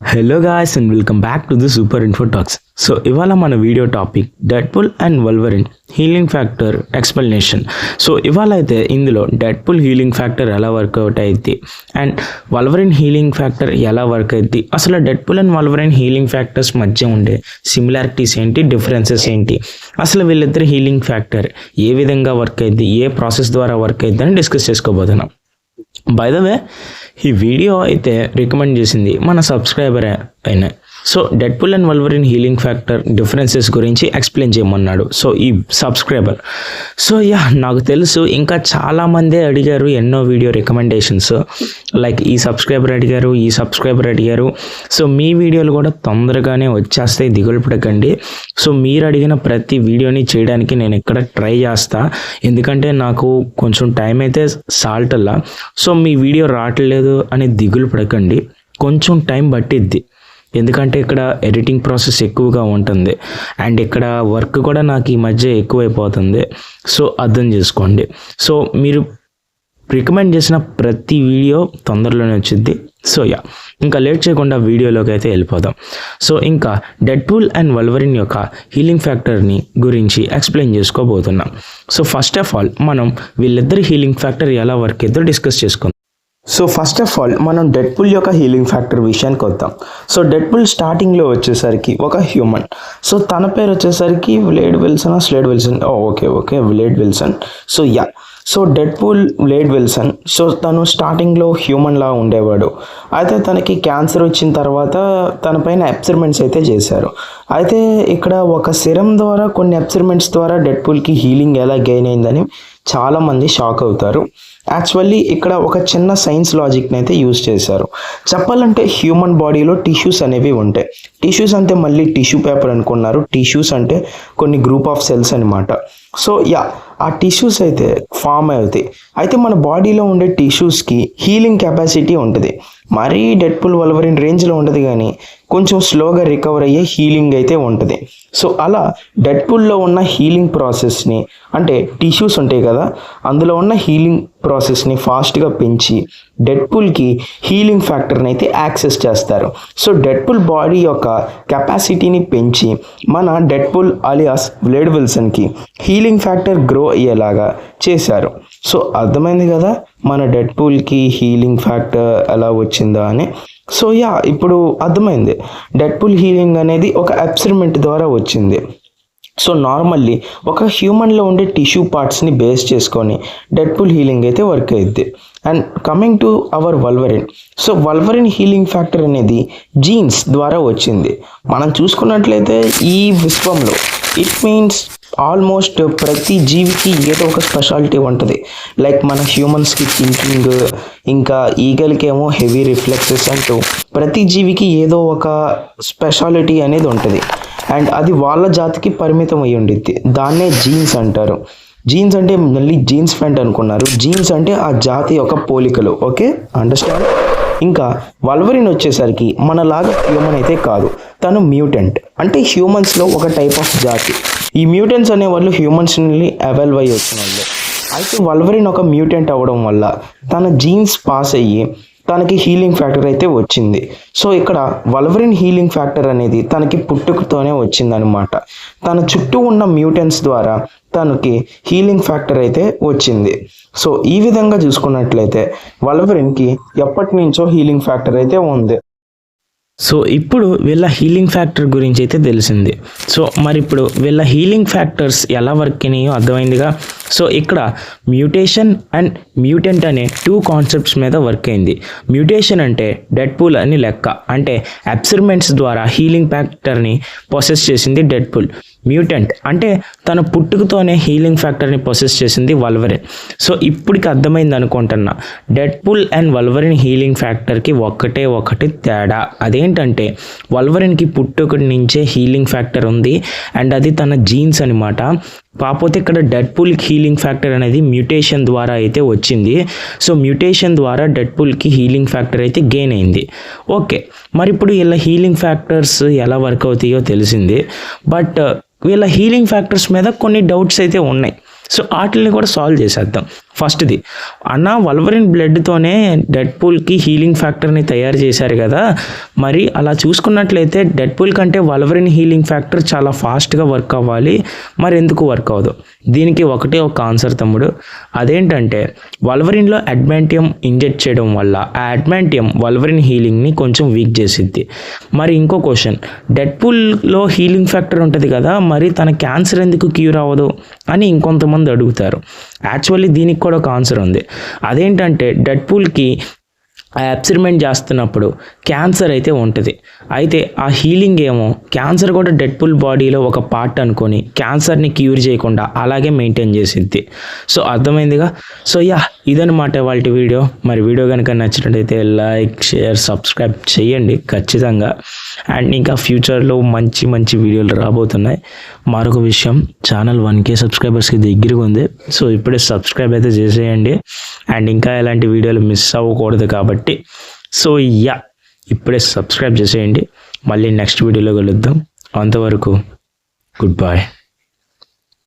Hello guys and welcome back to the super info talks so ఇవాళ మన video topic Deadpool and Wolverine healing factor explanation so ఇవాళ అయితే ఇందులో Deadpool healing factor ఎలా work out అయింది and Wolverine healing factor ఎలా work అయింది అసలు Deadpool and Wolverine healing factors మధ్య ఉండే సిమిలారిటీస్ ఏంటి? డిఫరెన్సెస్ ఏంటి? అసలు వీళ్ళిద్దరి హీలింగ్ ఫ్యాక్టర్ ఏ విధంగా వర్క్ అయింది ఏ ప్రాసెస్ ద్వారా వర్క్ అయింది అని డిస్కస్ చేసుకోబోతున్నాం. బై ద వే ఈ వీడియో అయితే రికమెండ్ చేసింది మన సబ్స్క్రైబర్ అయినా so Deadpool and Wolverine healing factor differences గురించి ఎక్స్ప్లెయిన్ చేయమన్నాడు. సో ఈ సబ్స్క్రైబర్. సో యా నాకు తెలుసు ఇంకా చాలామందే అడిగారు ఎన్నో వీడియో రికమెండేషన్స్. లైక్ ఈ సబ్స్క్రైబర్ అడిగారు ఈ సబ్స్క్రైబర్ అడిగారు. సో మీ వీడియోలు కూడా తొందరగానే వచ్చేస్తాయి దిగులు పడకండి. సో మీరు అడిగిన ప్రతి వీడియోని చేయడానికి నేను ఇక్కడ ట్రై చేస్తా. ఎందుకంటే నాకు కొంచెం టైం అయితే సాల్ట్ అలా సో మీ వీడియో రావట్లేదు అని దిగులు పడకండి. కొంచెం టైం పట్టిద్ది. ఎందుకంటే ఇక్కడ ఎడిటింగ్ ప్రాసెస్ ఎక్కువగా ఉంటుంది. అండ్ ఇక్కడ వర్క్ కూడా నాకు ఈ మధ్య ఎక్కువైపోతుంది. సో అర్థం చేసుకోండి. సో మీరు రికమెండ్ చేసిన ప్రతి వీడియో తొందరలోనే వచ్చింది సో యా. ఇంకా లేట్ చేయకుండా వీడియోలోకి అయితే వెళ్ళిపోదాం. సో ఇంకా డెడ్పూల్ అండ్ వల్వరిన్ యొక్క హీలింగ్ ఫ్యాక్టర్ని గురించి ఎక్స్ప్లెయిన్ చేసుకోబోతున్నాం. సో ఫస్ట్ ఆఫ్ ఆల్ మనం వీళ్ళిద్దరి హీలింగ్ ఫ్యాక్టర్ ఎలా వర్క్ ఇద్దరు డిస్కస్ చేసుకుందాం. సో ఫస్ట్ ఆఫ్ ఆల్ మనం డెడ్పుల్ యొక్క హీలింగ్ ఫ్యాక్టర్ విషయానికి వద్దాం. సో డెడ్పుల్ స్టార్టింగ్లో వచ్చేసరికి ఒక హ్యూమన్ సో తన పేరు వచ్చేసరికి Wade Wilson Slade Wilson okay okay Wade Wilson so yeah so Deadpool Wade Wilson so తను స్టార్టింగ్లో హ్యూమన్లా ఉండేవాడు. అయితే తనకి క్యాన్సర్ వచ్చిన తర్వాత తనపైన ఎక్స్పెరిమెంట్స్ అయితే చేశారు. అయితే ఇక్కడ ఒక సిరం ద్వారా కొన్ని ఎక్స్పెరిమెంట్స్ ద్వారా డెడ్పూల్కి హీలింగ్ ఎలా గెయిన్ అయిందని చాలామంది షాక్ అవుతారు. యాక్చువల్లీ ఇక్కడ ఒక చిన్న సైన్స్ లాజిక్ని అయితే యూజ్ చేశారు. చెప్పాలంటే హ్యూమన్ బాడీలో టిష్యూస్ అనేవి ఉంటాయి. టిష్యూస్ అంటే మళ్ళీ టిష్యూ పేపర్ అనుకున్నారు. టిష్యూస్ అంటే కొన్ని గ్రూప్ ఆఫ్ సెల్స్ అనమాట సో యా ఆ టిష్యూస్ అయితే ఫామ్ అవుతాయి. అయితే మన బాడీలో ఉండే టిష్యూస్కి హీలింగ్ కెపాసిటీ ఉంటుంది. మరీ డెడ్పుల్ వల్వరిన్ రేంజ్లో ఉండదు కానీ కొంచెం స్లోగా రికవర్ అయ్యే హీలింగ్ అయితే ఉంటుంది. సో అలా డెడ్ పుల్లో ఉన్న హీలింగ్ ప్రాసెస్ని అంటే టిష్యూస్ ఉంటాయి కదా అందులో ఉన్న హీలింగ్ ప్రాసెస్ని ఫాస్ట్గా పెంచి డెడ్ పుల్కి హీలింగ్ ఫ్యాక్టర్ని అయితే యాక్సెస్ చేస్తారు. సో డెడ్ పుల్ బాడీ యొక్క కెపాసిటీని పెంచి మన డెడ్ పుల్ అలియాస్ బ్లేడ్ విల్సన్కి హీలింగ్ ఫ్యాక్టర్ గ్రో అయ్యేలాగా చేశారు. సో అర్థమైంది కదా? మన డెడ్ పుల్కి హీలింగ్ ఫ్యాక్టర్ ఎలా వచ్చిందా అని. సో యా ఇప్పుడు అర్థమైంది. డెడ్ పుల్ హీలింగ్ అనేది ఒక ఎక్స్పెరిమెంట్ ద్వారా వచ్చింది. సో నార్మల్లీ ఒక హ్యూమన్లో ఉండే టిష్యూ పార్ట్స్ని బేస్ చేసుకొని డెడ్పుల్ హీలింగ్ అయితే వర్క్ అవుద్ది and coming to our Wolverine. So Wolverine healing factor అనేది జీన్స్ ద్వారా వచ్చింది. మనం చూసుకున్నట్లయితే ఈ విశ్వంలో ఇట్ మీన్స్ ఆల్మోస్ట్ ప్రతి జీవికి ఏదో ఒక స్పెషాలిటీ ఉంటుంది. లైక్ మన హ్యూమన్స్కి థింకింగ్ ఇంకా ఈగల్కి ఏమో హెవీ రిఫ్లెక్సెస్ అంటూ ప్రతి జీవికి ఏదో ఒక స్పెషాలిటీ అనేది ఉంటుంది. అండ్ అది వాళ్ళ జాతికి పరిమితం అయి ఉండిద్ది. దాన్నే జీన్స్ అంటారు. జీన్స్ అంటే మళ్ళీ జీన్స్ ఫ్యాంట్ అనుకున్నారు. జీన్స్ అంటే ఆ జాతి యొక్క పోలికలు. ఓకే? అండర్స్టాండ్? ఇంకా వల్వరిన్ వచ్చేసరికి మనలాగా హ్యూమన్ అయితే కాదు. తను మ్యూటెంట్. అంటే హ్యూమన్స్లో ఒక టైప్ ఆఫ్ జాతి. ఈ మ్యూటెంట్స్ అనే వాళ్ళు హ్యూమన్స్ని అవైల్వ్ అయ్యి వచ్చిన వాళ్ళు. అయితే వల్వరిన్ ఒక మ్యూటెంట్ అవ్వడం వల్ల తన జీన్స్ పాస్ అయ్యి తనకి హీలింగ్ ఫ్యాక్టర్ అయితే వచ్చింది. సో ఇక్కడ వల్వరిన్ హీలింగ్ ఫ్యాక్టర్ అనేది తనకి పుట్టుకతోనే వచ్చిందనమాట తన చుట్టూ ఉన్న మ్యూటెన్స్ ద్వారా తనకి హీలింగ్ ఫ్యాక్టర్ అయితే వచ్చింది. సో ఈ విధంగా చూసుకున్నట్లయితే వల్వరిన్కి ఎప్పటి నుంచో హీలింగ్ ఫ్యాక్టర్ అయితే ఉంది. సో ఇప్పుడు వీళ్ళ హీలింగ్ ఫ్యాక్టర్ గురించి అయితే తెలిసింది. సో మరి ఇప్పుడు వీళ్ళ హీలింగ్ ఫ్యాక్టర్స్ ఎలా వర్క్ అయినాయో అర్థమైందిగా. సో ఇక్కడ మ్యూటేషన్ అండ్ మ్యూటెంట్ అనే టూ కాన్సెప్ట్స్ మీద వర్క్ అయింది. మ్యూటేషన్ అంటే డెడ్ పూల్ అని లెక్క. అంటే అబ్సర్మెంట్స్ ద్వారా హీలింగ్ ఫ్యాక్టర్ని ప్రొసెస్ చేసింది డెడ్ పూల్ మ్యూటెంట్. అంటే తన పుట్టుకతోనే హీలింగ్ ఫ్యాక్టర్ని ప్రొసెస్ చేసింది వల్వరిన్ సో ఇప్పటికి అర్థమైంది అనుకుంటున్నా. Deadpool and Wolverine healing ఫ్యాక్టర్కి ఒక్కటే ఒకటి తేడా. అదేంటంటే వల్వరిన్కి పుట్టుక నుంచే హీలింగ్ ఫ్యాక్టర్ ఉంది. అండ్ అది తన జీన్స్ అనమాట కాకపోతే ఇక్కడ డెడ్ పుల్కి హీలింగ్ ఫ్యాక్టర్ అనేది మ్యూటేషన్ ద్వారా అయితే వచ్చింది. సో మ్యూటేషన్ ద్వారా డెడ్ పుల్కి హీలింగ్ ఫ్యాక్టర్ అయితే గెయిన్ అయింది. ఓకే. మరి ఇప్పుడు ఇలా హీలింగ్ ఫ్యాక్టర్స్ ఎలా వర్క్ అవుతాయో తెలిసింది. బట్ వీళ్ళ హీలింగ్ ఫ్యాక్టర్స్ మీద కొన్ని డౌట్స్ అయితే ఉన్నాయి. సో వాటిని కూడా సాల్వ్ చేసేద్దాం. ఫస్ట్ది. అన్న వల్వరిన్ బ్లడ్తోనే డెడ్ పూల్కి హీలింగ్ ఫ్యాక్టర్ని తయారు చేశారు కదా. మరి అలా చూసుకున్నట్లయితే డెడ్ పూల్ కంటే వల్వరిన్ హీలింగ్ ఫ్యాక్టర్ చాలా ఫాస్ట్గా వర్క్ అవ్వాలి. మరి ఎందుకు వర్క్ అవ్వదు? దీనికి ఒకటే ఒక ఆన్సర్ తమ్ముడు. అదేంటంటే వల్వరిన్లో అడ్మాంటియం ఇంజెక్ట్ చేయడం వల్ల ఆ అడ్మాంటియం వల్వరిన్ హీలింగ్ని కొంచెం వీక్ చేసిద్ది. మరి ఇంకో క్వశ్చన్. డెడ్ పూల్లో హీలింగ్ ఫ్యాక్టర్ ఉంటుంది కదా మరి తన క్యాన్సర్ ఎందుకు క్యూర్ అవ్వదు అని ఇంకొంతమంది అడుగుతారు. యాక్చువల్లీ దీనికి కూడా ఒక ఆన్సర్ ఉంది. అదేంటంటే డెడ్ పూల్కి ఆ చేస్తున్నప్పుడు క్యాన్సర్ అయితే ఉంటుంది. అయితే ఆ హీలింగ్ ఏమో క్యాన్సర్ కూడా డెడ్ పుల్ బాడీలో ఒక పార్ట్ అనుకొని క్యాన్సర్ని క్యూర్ చేయకుండా అలాగే మెయింటైన్ చేసిద్ది. సో అర్థమైందిగా? సో యా ఇదనమాట వాళ్ళ వీడియో. మరి వీడియో కనుక నచ్చినట్టయితే లైక్ షేర్ సబ్స్క్రైబ్ చేయండి ఖచ్చితంగా. అండ్ ఇంకా ఫ్యూచర్లో మంచి మంచి వీడియోలు రాబోతున్నాయి. మరొక విషయం ఛానల్ వన్ కే సబ్స్క్రైబర్స్కి దగ్గరగా ఉంది. సో ఇప్పుడే సబ్స్క్రైబ్ అయితే చేసేయండి. అండ్ ఇంకా ఎలాంటి వీడియోలు మిస్ అవ్వకూడదు కాబట్టి కాబట్టి సో యా ఇప్పుడే సబ్స్క్రైబ్ చేసేయండి. మళ్ళీ నెక్స్ట్ వీడియోలో కలుద్దాం. అంతవరకు గుడ్ బాయ్